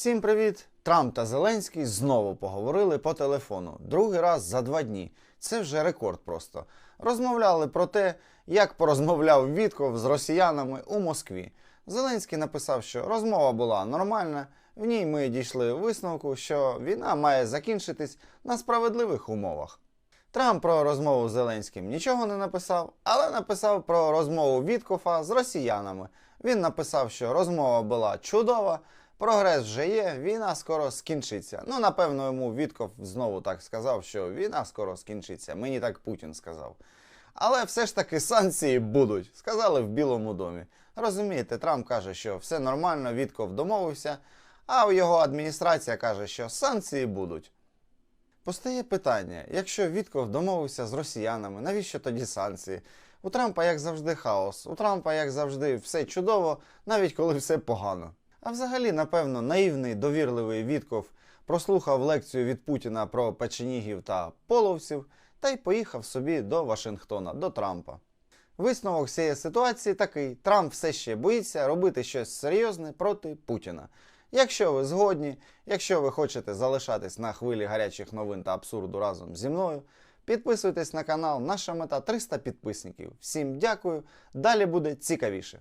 Всім привіт! Трамп та Зеленський знову поговорили по телефону. Другий раз за два дні. Це вже рекорд просто. Розмовляли про те, як порозмовляв Вітков з росіянами у Москві. Зеленський написав, що розмова була нормальна. В ній ми дійшли висновку, що війна має закінчитись на справедливих умовах. Трамп про розмову з Зеленським нічого не написав, але написав про розмову Віткофа з росіянами. Він написав, що розмова була чудова, прогрес вже є, війна скоро скінчиться. Ну, напевно, йому Вітков знову так сказав, що війна скоро скінчиться. Мені так Путін сказав. Але все ж таки санкції будуть, сказали в Білому домі. Розумієте, Трамп каже, що все нормально, Вітков домовився, а його адміністрація каже, що санкції будуть. Постає питання: якщо Вітков домовився з росіянами, навіщо тоді санкції? У Трампа, як завжди, хаос. У Трампа, як завжди, все чудово, навіть коли все погано. А взагалі, напевно, наївний, довірливий Вітков прослухав лекцію від Путіна про печенігів та половців та й поїхав собі до Вашингтона, до Трампа. Висновок цієї ситуації такий: Трамп все ще боїться робити щось серйозне проти Путіна. Якщо ви згодні, якщо ви хочете залишатись на хвилі гарячих новин та абсурду разом зі мною, підписуйтесь на канал. Наша мета 300 підписників. Всім дякую. Далі буде цікавіше.